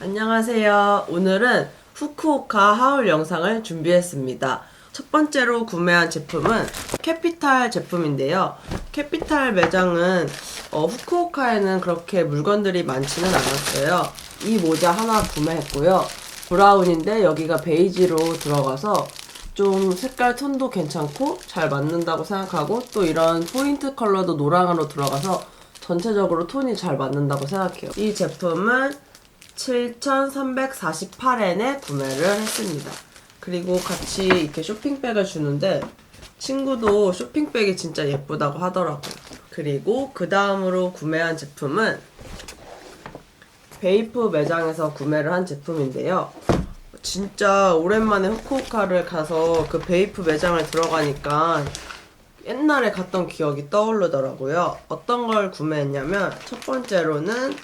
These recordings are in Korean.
안녕하세요. 오늘은 후쿠오카 하울 영상을 준비했습니다. 첫 번째로 구매한 제품은 캐피탈 제품인데요. 캐피탈 매장은 어, 후쿠오카에는 그렇게 물건들이 많지는 않았어요. 이 모자 하나 구매했고요. 브라운인데 여기가 베이지로 들어가서 좀 색깔 톤도 괜찮고 잘 맞는다고 생각하고 또 이런 포인트 컬러도 노랑으로 들어가서 전체적으로 톤이 잘 맞는다고 생각해요. 이 제품은 7,348엔에 구매를 했습니다. 그리고 같이 이렇게 쇼핑백을 주는데 친구도 쇼핑백이 진짜 예쁘다고 하더라고요. 그리고 그 다음으로 구매한 제품은 베이프 매장에서 구매를 한 제품인데요. 진짜 오랜만에 후쿠오카를 가서 그 베이프 매장을 들어가니까 옛날에 갔던 기억이 떠오르더라고요. 어떤 걸 구매했냐면 첫 번째로는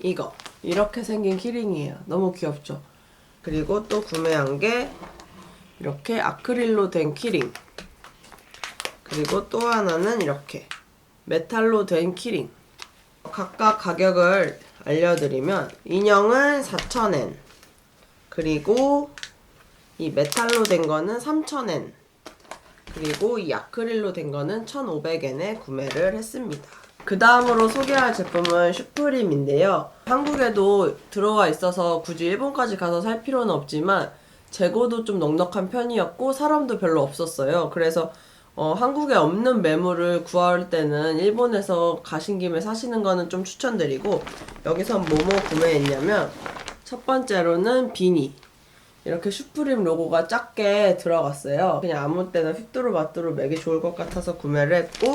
이거 이렇게 생긴 키링이에요. 너무 귀엽죠? 그리고 또 구매한 게 이렇게 아크릴로 된 키링 그리고 또 하나는 이렇게 메탈로 된 키링 각각 가격을 알려드리면 인형은 4,000엔 그리고 이 메탈로 된 거는 3,000엔 그리고 이 아크릴로 된 거는 1,500엔에 구매를 했습니다. 그 다음으로 소개할 제품은 슈프림인데요. 한국에도 들어와 있어서 굳이 일본까지 가서 살 필요는 없지만 재고도 좀 넉넉한 편이었고 사람도 별로 없었어요. 그래서 어, 한국에 없는 매물을 구할 때는 일본에서 가신 김에 사시는 거는 좀 추천드리고 여기서 뭐뭐 구매했냐면 첫 번째로는 비니 이렇게 슈프림 로고가 작게 들어갔어요. 그냥 아무 때나 휘뚜루 마뚜루 매기 좋을 것 같아서 구매를 했고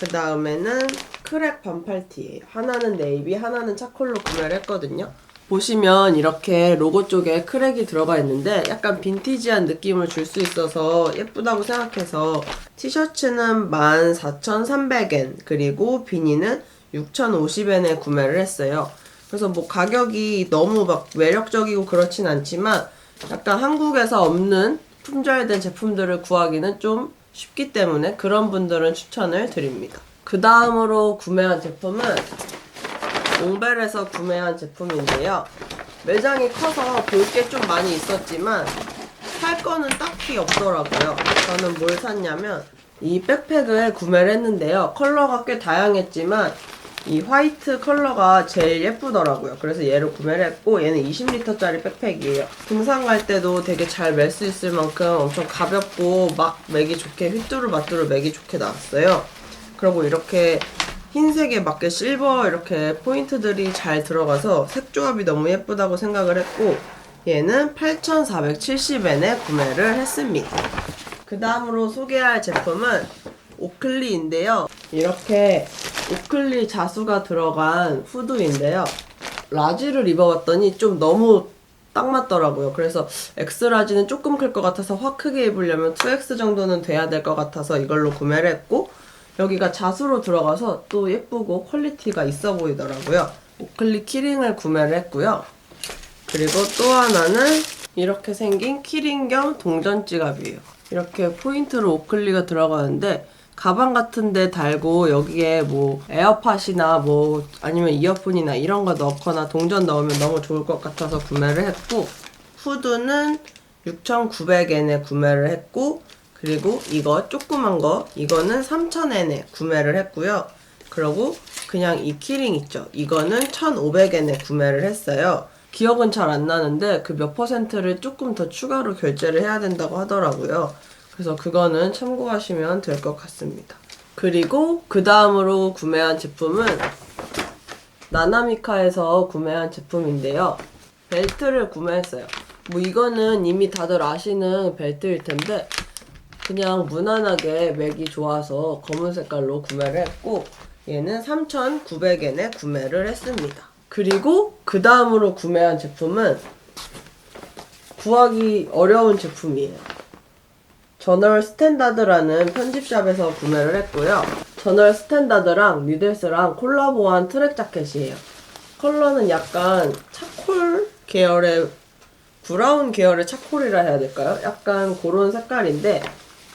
그 다음에는 크랙 반팔티예요. 하나는 네이비, 하나는 차콜로 구매를 했거든요. 보시면 이렇게 로고 쪽에 크랙이 들어가 있는데 약간 빈티지한 느낌을 줄 수 있어서 예쁘다고 생각해서 티셔츠는 14,300엔 그리고 비니는 6,050엔에 구매를 했어요. 그래서 뭐 가격이 너무 막 매력적이고 그렇진 않지만 약간 한국에서 없는 품절된 제품들을 구하기는 좀 쉽기 때문에 그런 분들은 추천을 드립니다. 그 다음으로 구매한 제품은 옹벨에서 구매한 제품인데요. 매장이 커서 볼 게 좀 많이 있었지만 살 거는 딱히 없더라고요. 저는 뭘 샀냐면 이 백팩을 구매를 했는데요. 컬러가 꽤 다양했지만 이 화이트 컬러가 제일 예쁘더라고요. 그래서 얘를 구매를 했고 얘는 20리터짜리 백팩이에요. 등산 갈 때도 되게 잘 멜 수 있을 만큼 엄청 가볍고 막 매기 좋게 휘뚜루마뚜루 매기 좋게 나왔어요. 그리고 이렇게 흰색에 맞게 실버 이렇게 포인트들이 잘 들어가서 색 조합이 너무 예쁘다고 생각을 했고 얘는 8,470엔에 구매를 했습니다. 그 다음으로 소개할 제품은 오클리인데요. 이렇게 오클리 자수가 들어간 후드인데요. 라지를 입어봤더니 좀 너무 딱 맞더라고요. 그래서 X라지는 조금 클 것 같아서 확 크게 입으려면 2X 정도는 돼야 될 것 같아서 이걸로 구매를 했고 여기가 자수로 들어가서 또 예쁘고 퀄리티가 있어 보이더라고요. 오클리 키링을 구매를 했고요. 그리고 또 하나는 이렇게 생긴 키링 겸 동전 지갑이에요. 이렇게 포인트로 오클리가 들어가는데 가방 같은 데 달고 여기에 뭐 에어팟이나 뭐 아니면 이어폰이나 이런 거 넣거나 동전 넣으면 너무 좋을 것 같아서 구매를 했고 후드는 6,900엔에 구매를 했고 그리고 이거 조그만 거 이거는 3,000엔에 구매를 했고요. 그리고 그냥 이 키링 있죠. 이거는 1,500엔에 구매를 했어요. 기억은 잘 안 나는데 그 몇 퍼센트를 조금 더 추가로 결제를 해야 된다고 하더라고요. 그래서 그거는 참고하시면 될 것 같습니다. 그리고 그 다음으로 구매한 제품은 나나미카에서 구매한 제품인데요. 벨트를 구매했어요. 뭐 이거는 이미 다들 아시는 벨트일 텐데 그냥 무난하게 맥이 좋아서 검은 색깔로 구매를 했고 얘는 3,900엔에 구매를 했습니다. 그리고 그 다음으로 구매한 제품은 구하기 어려운 제품이에요. 저널 스탠다드라는 편집샵에서 구매를 했고요. 저널 스탠다드랑 니들스랑 콜라보한 트랙 자켓이에요. 컬러는 약간 차콜 계열의 브라운 계열의 차콜이라 해야 될까요? 약간 그런 색깔인데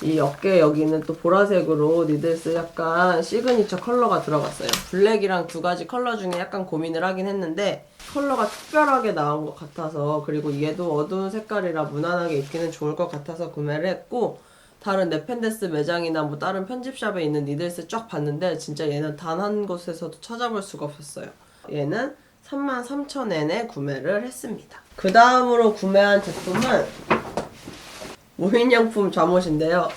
이 어깨 여기는 또 보라색으로 니들스 약간 시그니처 컬러가 들어갔어요. 블랙이랑 두 가지 컬러 중에 약간 고민을 하긴 했는데 컬러가 특별하게 나온 것 같아서 그리고 얘도 어두운 색깔이라 무난하게 입기는 좋을 것 같아서 구매를 했고 다른 네펜데스 매장이나 뭐 다른 편집샵에 있는 니들스 쫙 봤는데 진짜 얘는 단 한 곳에서도 찾아볼 수가 없었어요. 얘는 33,000엔에 구매를 했습니다. 그 다음으로 구매한 제품은 무인양품 잠옷인데요.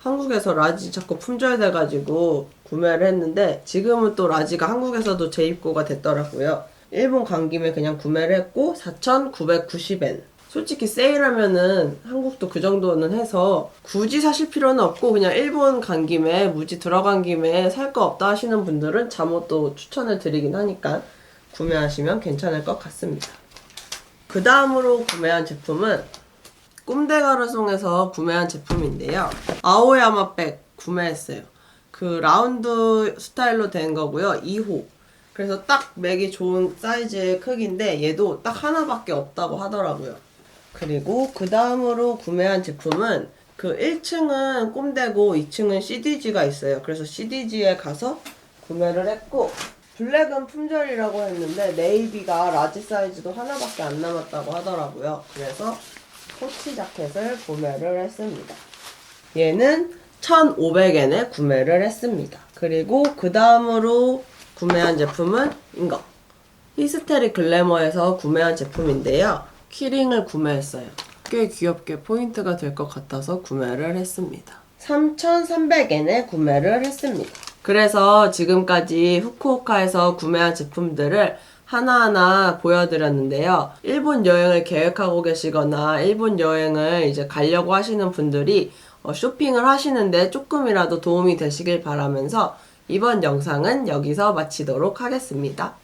한국에서 라지 자꾸 품절돼가지고 구매를 했는데 지금은 또 라지가 한국에서도 재입고가 됐더라고요. 일본 간 김에 그냥 구매를 했고 4,990엔. 솔직히 세일하면은 한국도 그 정도는 해서 굳이 사실 필요는 없고 그냥 일본 간 김에 무지 들어간 김에 살 거 없다 하시는 분들은 잠옷도 추천을 드리긴 하니까 구매하시면 괜찮을 것 같습니다. 그 다음으로 구매한 제품은 꿈대가르송에서 구매한 제품인데요. 아오야마백 구매했어요. 그 라운드 스타일로 된 거고요. 2호. 그래서 딱 맥이 좋은 사이즈의 크기인데 얘도 딱 하나밖에 없다고 하더라고요. 그리고 그 다음으로 구매한 제품은 그 1층은 꼼대고 2층은 CDG가 있어요. 그래서 CDG에 가서 구매를 했고 블랙은 품절이라고 했는데 네이비가 라지 사이즈도 하나밖에 안 남았다고 하더라고요. 그래서 코치 자켓을 구매를 했습니다. 얘는 1,500엔에 구매를 했습니다. 그리고 그 다음으로 구매한 제품은 이거. 히스테리 글래머에서 구매한 제품인데요. 키링을 구매했어요. 꽤 귀엽게 포인트가 될 것 같아서 구매를 했습니다. 3,300엔에 구매를 했습니다. 그래서 지금까지 후쿠오카에서 구매한 제품들을 하나하나 보여드렸는데요. 일본 여행을 계획하고 계시거나 일본 여행을 이제 가려고 하시는 분들이 어, 쇼핑을 하시는데 조금이라도 도움이 되시길 바라면서 이번 영상은 여기서 마치도록 하겠습니다.